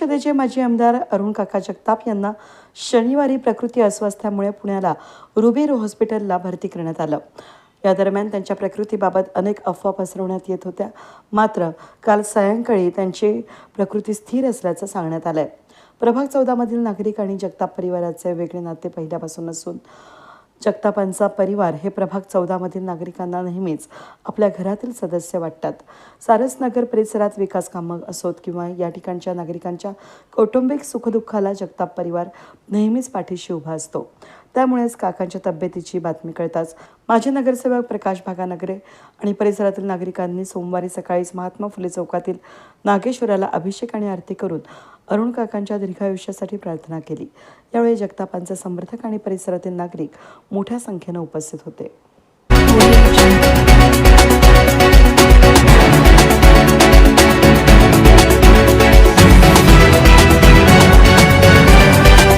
परिषदेचे माजी आमदार अरुण काका जगताप यांना शनिवारी प्रकृती अस्वास्थ्यामुळे पुण्याला रुबेर हॉस्पिटलला भरती करण्यात आलं. या दरम्यान त्यांच्या प्रकृतीबाबत अनेक अफवा पसरवण्यात येत होत्या. मात्र काल सायंकाळी त्यांची प्रकृती स्थिर असल्याचं सांगण्यात आलंय. प्रभाग चौदामधील नागरिक आणि जगताप परिवाराचे वेगळे नाते पहिल्यापासून असून जगतापांचा परिवार हे प्रभाग चौदामधील नागरिकांना नेहमीच आपल्या घरातील सदस्य वाटतात. सारसनगर परिसरात विकास कामं असोत किंवा या ठिकाणच्या नागरिकांच्या कौटुंबिक सुखदुःखाला जगताप परिवार नेहमीच पाठीशी उभा असतो. त्यामुळेच काकांच्या तब्येतीची बातमी कळताच माजी नगरसेवक प्रकाश भागानगरे आणि परिसरातील नागरिकांनी सोमवारी सकाळीच महात्मा फुले चौकातील नागेश्वराला अभिषेक आणि आरती करून अरुण काकांच्या दीर्घायुष्यासाठी प्रार्थना केली. यावेळी जगतापांचे समर्थक आणि परिसरातील नागरिक मोठ्या संख्येनं उपस्थित होते.